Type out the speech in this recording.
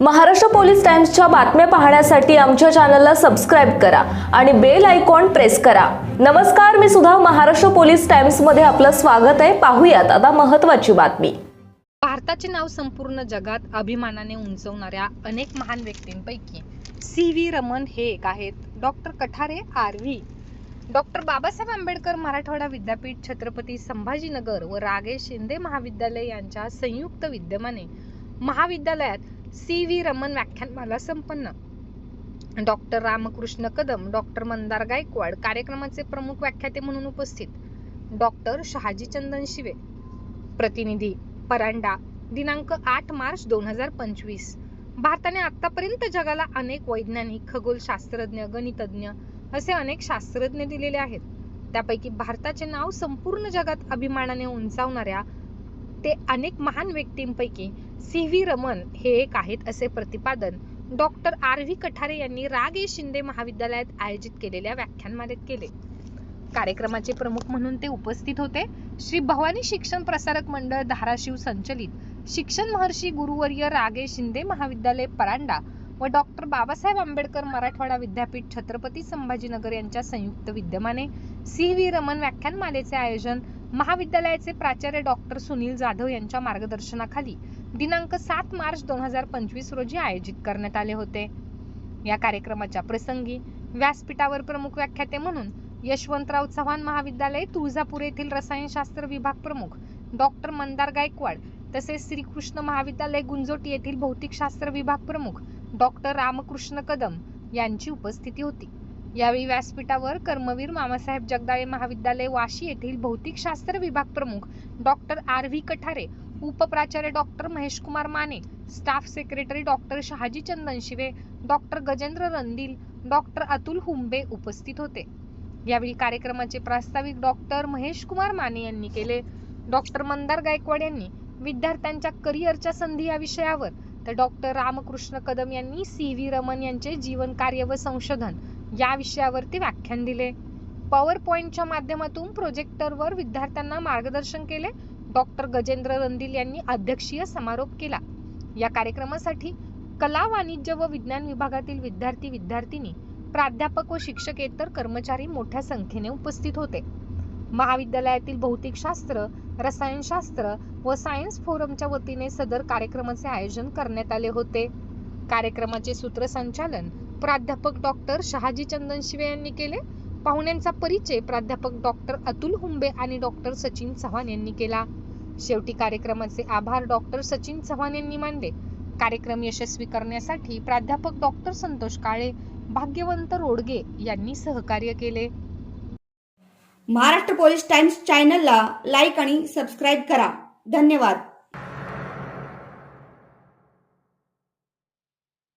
Maharashtra police टाइम्सच्या बातम्या पाहण्यासाठी आमच्या चॅनलला सबस्क्राईब करा आणि बेल आयकॉन प्रेस करा. नमस्कार मी सुद्धा महाराष्ट्र पोलीस टाइम्समध्ये आपलं स्वागत आहे. पाहूयात आता महत्वाची बातमी. भारताचे नाव संपूर्ण जगात अभिमानाने उंचवणाऱ्या अनेक महान व्यक्तींपैकी सी व्ही रमन हे एक आहेत. Doctor Kathare R V. Doctor Babasaheb Ambedkar Marathwada Vidyapeeth Chhatrapati Sambhajinagar व रागेश शिंदे महाविद्यालय यांच्या संयुक्त विद्यमाने महाविद्यालयात सी व्ही रमन व्याख्यानमाला संपन्न. डॉक्टर रामकृष्ण कदम डॉक्टर मंदार गायकवाड कार्यक्रमाचे प्रमुख व्याख्याते म्हणून उपस्थित. डॉक्टर शहाजी चंदन शिवे. प्रतिनिधी परांडा दिनांक आठ मार्च दोन हजार पंचवीस. भारताने आतापर्यंत जगाला अनेक वैज्ञानिक खगोलशास्त्रज्ञ गणितज्ञ असे अनेक शास्त्रज्ञ दिलेले आहेत. त्यापैकी भारताचे नाव संपूर्ण जगात अभिमानाने उंचावणाऱ्या ते अनेक महान व्यक्तींपैकी सी व्ही रमन हे एक आहेत असे प्रतिपादन डॉक्टर आर व्ही कठारे यांनी राग ए शिंदे महाविद्यालयात आयोजित केलेल्या व्याख्यानमालेत केले. कार्यक्रमाचे प्रमुख म्हणून ते उपस्थित होते. श्री भवानी शिक्षण प्रसारक मंडळ धाराशिव संचलित शिक्षण महर्षी गुरुवर्य रागे शिंदे महाविद्यालय परांडा व डॉक्टर बाबासाहेब आंबेडकर मराठवाडा विद्यापीठ छत्रपती संभाजीनगर यांच्या संयुक्त विद्यमाने सी व्ही रमन व्याख्यानमालेचे आयोजन महाविद्यालयाचे प्राचार्य डॉक्टर सुनील जाधव यांच्या मार्गदर्शनाखाली दिनांक सात मार्च दोन हजार पंचवीस रोजी आयोजित करण्यात आले होते. या कार्यक्रमाच्या प्रसंगी व्यासपीठावर प्रमुख व्याख्याते म्हणून यशवंतराव चव्हाण महाविद्यालय तुळजापूर येथील रसायनशास्त्र विभाग प्रमुख डॉक्टर मंदार गायकवाड तसेच श्रीकृष्ण महाविद्यालय गुंजोटी येथील भौतिकशास्त्र विभाग प्रमुख डॉक्टर रामकृष्ण कदम यांची उपस्थिती होती. यावेळी व्यासपीठावर कर्मवीर मामासाहेब जगदाळे महाविद्यालय वाशी येथील भौतिकशास्त्र विभाग प्रमुख doctor R V Kathare उपप्राचार्य doctor Maheshkumar Mane staff secretary doctor Shahaji Chandan Shive doctor Gajendra Randil doctor Atul Humbe उपस्थित होते. यावेळी कार्यक्रमाचे प्रास्ताविक डॉक्टर महेश कुमार माने यांनी केले. डॉक्टर मंदार गायकवाड यांनी विद्यार्थ्यांच्या करिअरच्या संधी या विषयावर तर डॉक्टर रामकृष्ण कदम यांनी सी व्ही रमन यांचे जीवन कार्य व संशोधन या विषयावरती व्याख्यान दिले. पॉवर पॉईंटच्या माध्यमातून प्रोजेक्टरवर विद्यार्थ्यांना मार्गदर्शन केले. डॉक्टर गजेंद्र रंदील यांनी अध्यक्षीय समारोप केला. या कार्यक्रमासाठी कला वाणिज्य व विज्ञान विभागातील विद्यार्थी विद्यार्थिनी प्राध्यापक व शिक्षकेतर कर्मचारी मोठ्या संख्येने उपस्थित होते. महाविद्यालयातील भौतिकशास्त्र रसायनशास्त्र व सायन्स फोरमच्या वतीने सदर कार्यक्रमाचे आयोजन करण्यात आले होते. कार्यक्रमाचे सूत्रसंचालन प्राध्यापक डॉक्टर शहाजी चंदन शिवे यांनी केले. पाहुण्यांचा परिचय प्राध्यापक डॉक्टर अतुल हुंबे आणि डॉक्टर सचिन चव्हाण यांनी केला. शेवटी कार्यक्रमाचे आभार डॉक्टर सचिन चव्हाण यांनी मानले. कार्यक्रम यशस्वी करण्यासाठी प्राध्यापक डॉक्टर संतोष काळे भाग्यवंत रोडगे यांनी सहकार्य केले. महाराष्ट्र पोलीस टाइम्स चॅनलला लाईक आणि सबस्क्राईब करा. धन्यवाद.